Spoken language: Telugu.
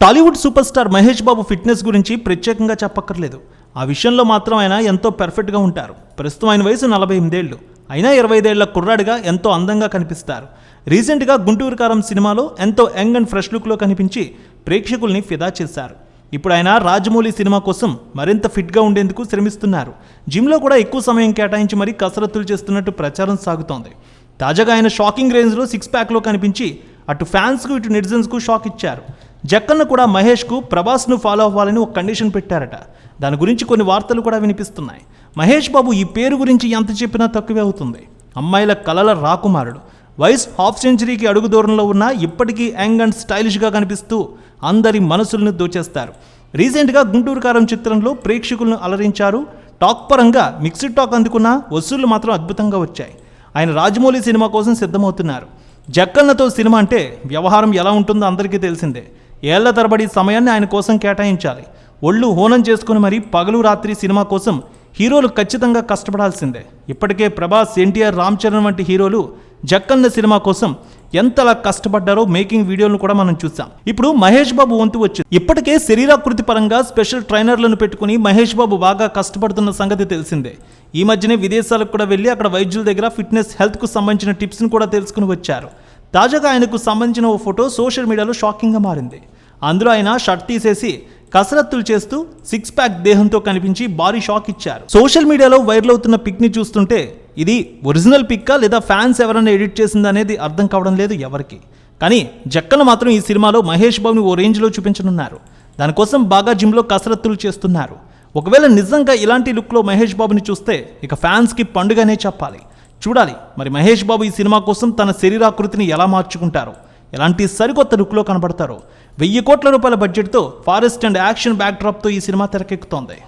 Tollywood super star Mahesh Babu fitness గురించి ప్రత్యేకంగా చెప్పక్కర్లేదు. ఆ విషయంలో మాత్రం ఆయన ఎంతో పెర్ఫెక్ట్గా ఉంటారు. ప్రస్తుతం ఆయన వయసు నలభై ఎనిమిదేళ్ళు అయినా ఇరవై ఐదేళ్ళ కుర్రాడిగా ఎంతో అందంగా కనిపిస్తారు. రీసెంట్గా గుంటూరు కారం సినిమాలో ఎంతో యంగ్ అండ్ ఫ్రెష్ లుక్లో కనిపించి ప్రేక్షకుల్ని ఫిదా చేశారు. ఇప్పుడు ఆయన రాజమౌళి సినిమా కోసం మరింత ఫిట్గా ఉండేందుకు శ్రమిస్తున్నారు. జిమ్లో కూడా ఎక్కువ సమయం కేటాయించి మరీ కసరత్తులు చేస్తున్నట్టు ప్రచారం సాగుతోంది. తాజాగా ఆయన షాకింగ్ రేంజ్లో సిక్స్ ప్యాక్లో కనిపించి అటు ఫ్యాన్స్కు ఇటు నెటిజన్స్కు షాక్ ఇచ్చారు. జక్కన్న కూడా మహేష్కు ప్రభాస్ను ఫాలో అవ్వాలని ఒక కండిషన్ పెట్టారట. దాని గురించి కొన్ని వార్తలు కూడా వినిపిస్తున్నాయి. మహేష్ బాబు ఈ పేరు గురించి ఎంత చెప్పినా తక్కువే అవుతుంది. అమ్మాయిల కలల రాకుమారుడు. వయస్ హాఫ్ సెంచరీకి అడుగు దూరంలో ఉన్న ఇప్పటికీ యంగ్ అండ్ స్టైలిష్గా కనిపిస్తూ అందరి మనసులను దోచేస్తారు. రీసెంట్గా గుంటూరు కారం చిత్రంలో ప్రేక్షకులను అలరించారు. టాక్ పరంగా మిక్స్డ్ టాక్ అందుకున్న వసూళ్ళు మాత్రం అద్భుతంగా వచ్చాయి. ఆయన రాజమౌళి సినిమా కోసం సిద్ధమవుతున్నారు. జక్కన్నతో సినిమా అంటే వ్యవహారం ఎలా ఉంటుందో అందరికీ తెలిసిందే. ఏళ్ళ తరబడి సమయాన్ని ఆయన కోసం కేటాయించాలి. ఒళ్ళు హోనం చేసుకుని మరీ పగలు రాత్రి సినిమా కోసం హీరోలు ఖచ్చితంగా కష్టపడాల్సిందే. ఇప్పటికే ప్రభాస్ ఎన్టీఆర్ రామ్ చరణ్ వంటి హీరోలు జక్కన్న సినిమా కోసం ఎంతలా కష్టపడ్డారో మేకింగ్ వీడియోలను కూడా మనం చూసాం ఇప్పుడు మహేష్ బాబు వంతు వచ్చింది. ఇప్పటికే శరీరాకృతి పరంగా స్పెషల్ ట్రైనర్లను పెట్టుకుని మహేష్ బాబు బాగా కష్టపడుతున్న సంగతి తెలిసిందే. ఈ మధ్యనే విదేశాలకు కూడా వెళ్ళి అక్కడ వైద్యుల దగ్గర ఫిట్నెస్ హెల్త్కు సంబంధించిన టిప్స్ని కూడా తెలుసుకుని వచ్చారు. తాజాగా ఆయనకు సంబంధించిన ఓ ఫోటో సోషల్ మీడియాలో షాకింగ్గా మారింది. అందులో ఆయన షర్ట్ తీసేసి కసరత్తులు చేస్తూ సిక్స్ ప్యాక్ దేహంతో కనిపించి భారీ షాక్ ఇచ్చారు. సోషల్ మీడియాలో వైరల్ అవుతున్న పిక్ని చూస్తుంటే ఇది ఒరిజినల్ పిక్కా లేదా ఫ్యాన్స్ ఎవరైనా ఎడిట్ చేసిందనేది అర్థం కావడం లేదు ఎవరికి. కానీ జక్కన మాత్రం ఈ సినిమాలో మహేష్ బాబుని ఓ రేంజ్లో చూపించనున్నారు. దానికోసం బాగా జిమ్లో కసరత్తులు చేస్తున్నారు. ఒకవేళ నిజంగా ఇలాంటి లుక్లో మహేష్ బాబుని చూస్తే ఇక ఫ్యాన్స్కి పండుగనే చెప్పాలి. చూడాలి. మరి మహేష్ బాబు ఈ సినిమా కోసం తన శరీరాకృతిని ఎలా మార్చుకుంటారో? ఎలాంటి సరికొత్త లుక్లో కనబడతారో? వెయ్యి కోట్ల రూపాయల బడ్జెట్తో ఫారెస్ట్ అండ్ యాక్షన్ బ్యాక్డ్రాప్తో ఈ సినిమా తెరకెక్కుతోంది.